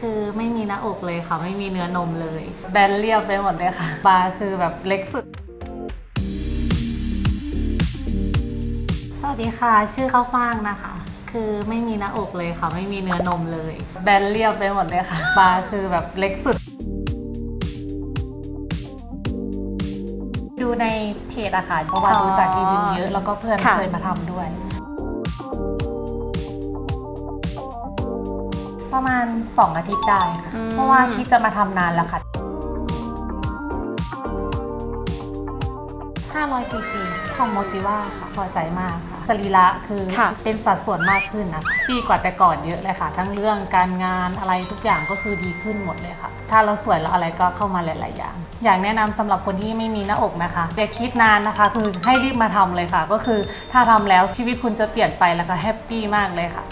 คือไม่มีหน้าอกเลยค่ะ ไม่มีเนื้อนมเลย แบนเรียบไปหมดเลยค่ะ บาร์คือแบบเล็กสุด สวัสดีค่ะ ชื่อข้าวฟ่างนะคะ คือไม่มีหน้าอกเลยค่ะ ไม่มีเนื้อนมเลย แบนเรียบไปหมดเลยค่ะ บาร์คือแบบเล็กสุด ดูในเพจอะค่ะเพราะว่าอ๋อดูจากรีวิวเยอะแล้วก็เพื่อนค่ะเคยมาทำด้วย ประมาณ 2 อาทิตย์ได้ค่ะเพราะว่าคิดจะมาทำนานแล้วค่ะ 500 cc ของโมติว่าค่ะพอใจมากค่ะสรีระคือค่ะ เป็นสัดส่วนมากขึ้นนะคะดีกว่าแต่ก่อนเยอะเลยค่ะ ทั้งเรื่องการงานอะไรทุกอย่างก็คือดีขึ้นหมดเลยค่ะ ถ้าเราสวยแล้วอะไรก็เข้ามาหลาย ๆ อย่าง อยากแนะนำสำหรับคนที่ไม่มีหน้าอกนะคะอย่าคิดนานนะคะ คือให้รีบมาทำเลยค่ะ ก็คือถ้าทำแล้วชีวิตคุณจะเปลี่ยนไปแล้วก็แฮปปี้มากเลยค่ะ